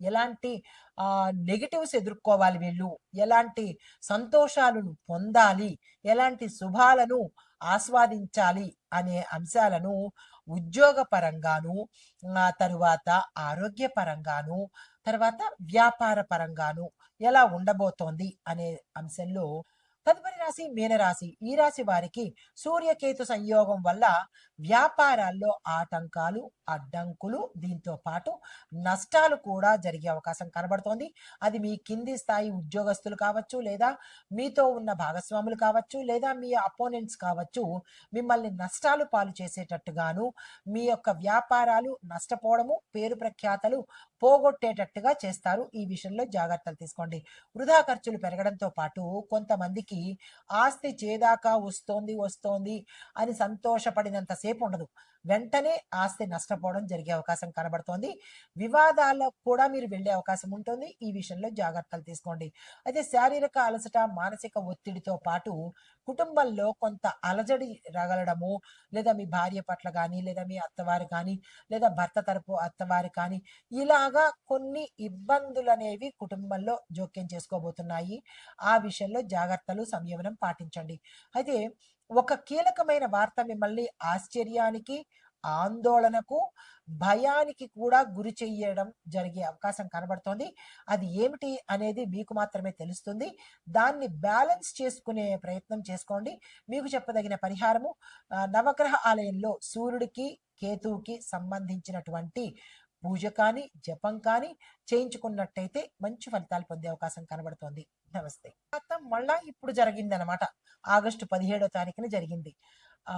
ఎలాంటి నెగిటివ్స్ ఎదుర్కోవాలి వీళ్ళు? ఎలాంటి సంతోషాలను పొందాలి? ఎలాంటి శుభాలను ఆస్వాదించాలి అనే అంశాలను ఉద్యోగపరంగాను తరువాత ఆరోగ్యపరంగాను తర్వాత వ్యాపార పరంగాను ఎలా ఉండబోతోంది అనే అంశంలో తదుపరి రాశి మీనరాశి. ఈ రాశి వారికి సూర్యకేతు సంయోగం వల్ల వ్యాపారాల్లో ఆటంకాలు అడ్డంకులు దీంతో పాటు నష్టాలు కూడా జరిగే అవకాశం కనబడుతోంది. అది మీ కింది స్థాయి ఉద్యోగస్తులు కావచ్చు లేదా మీతో ఉన్న భాగస్వాములు కావచ్చు లేదా మీ అపోనెంట్స్ కావచ్చు మిమ్మల్ని నష్టాలు పాలు చేసేటట్టుగాను మీ యొక్క వ్యాపారాలు నష్టపోవడము పేరు ప్రఖ్యాతలు పోగొట్టేటట్టుగా చేస్తారు. ఈ విషయంలో జాగ్రత్తలు తీసుకోండి. వృధా ఖర్చులు పెరగడంతో పాటు కొంతమందికి ఆస్తి చేదాకా వస్తోంది వస్తోంది అని సంతోషపడినంతసేపు ఉండదు. వెంటనే ఆస్తి నష్టపోవడం జరిగే అవకాశం కనబడుతోంది. వివాదాలకు కూడా మీరు వెళ్ళే అవకాశం ఉంటుంది. ఈ విషయంలో జాగ్రత్తలు తీసుకోండి. అయితే శారీరక అలసట మానసిక ఒత్తిడితో పాటు కుటుంబంలో కొంత అలజడి రగలడము లేదా మీ భార్య పట్ల కానీ లేదా మీ అత్తవారు కానీ లేదా భర్త తరపు అత్తవారు కానీ ఇలాగా కొన్ని ఇబ్బందులు అనేవి కుటుంబంలో జోక్యం చేసుకోబోతున్నాయి. ఆ విషయంలో జాగ్రత్తలు సంయమనం పాటించండి. అయితే ఒక కీలకమైన వార్త మిమ్మల్ని ఆశ్చర్యానికి ఆందోళనకు భయానికి కూడా గురి చెయ్యడం జరిగే అవకాశం కనబడుతోంది. అది ఏమిటి అనేది మీకు మాత్రమే తెలుస్తుంది. దాన్ని బ్యాలెన్స్ చేసుకునే ప్రయత్నం చేసుకోండి. మీకు చెప్పదగిన పరిహారము నవగ్రహ ఆలయంలో సూర్యుడికి కేతువుకి సంబంధించినటువంటి పూజ కానీ జపం కానీ చేయించుకున్నట్టయితే మంచి ఫలితాలు పొందే అవకాశం కనబడుతోంది. నమస్తే. తర్వాత మళ్ళా ఇప్పుడు జరిగింది అనమాట ఆగస్టు పదిహేడో తారీఖున జరిగింది. ఆ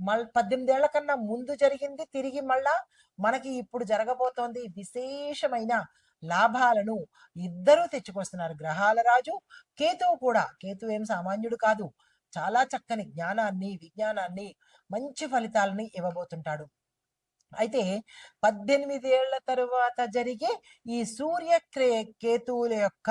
మళ్ళీ పద్దెనిమిదేళ్ళ కన్నా ముందు జరిగింది తిరిగి మళ్ళా మనకి ఇప్పుడు జరగబోతోంది విశేషమైన లాభాలను ఇద్దరూ తెచ్చుకొస్తున్నారు. గ్రహాల రాజు కేతువు కూడా. కేతువు ఏం సామాన్యుడు కాదు. చాలా చక్కని జ్ఞానాన్ని విజ్ఞానాన్ని మంచి ఫలితాలని ఇవ్వబోతుంటాడు. అయితే పద్దెనిమిదేళ్ళ తరువాత జరిగే ఈ సూర్య క్రే కేతువుల యొక్క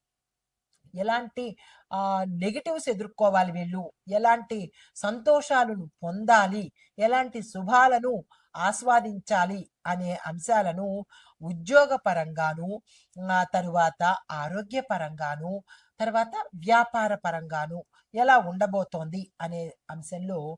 ఎలాంటి ఆ నెగిటివ్స్ ఎదుర్కోవాలి వీళ్ళు? ఎలాంటి సంతోషాలను పొందాలి? ఎలాంటి శుభాలను ఆస్వాదించాలి అనే అంశాలను ఉద్యోగపరంగాను తరువాత ఆరోగ్యపరంగాను తర్వాత వ్యాపార పరంగాను ఎలా ఉండబోతోంది అనే అంశంలో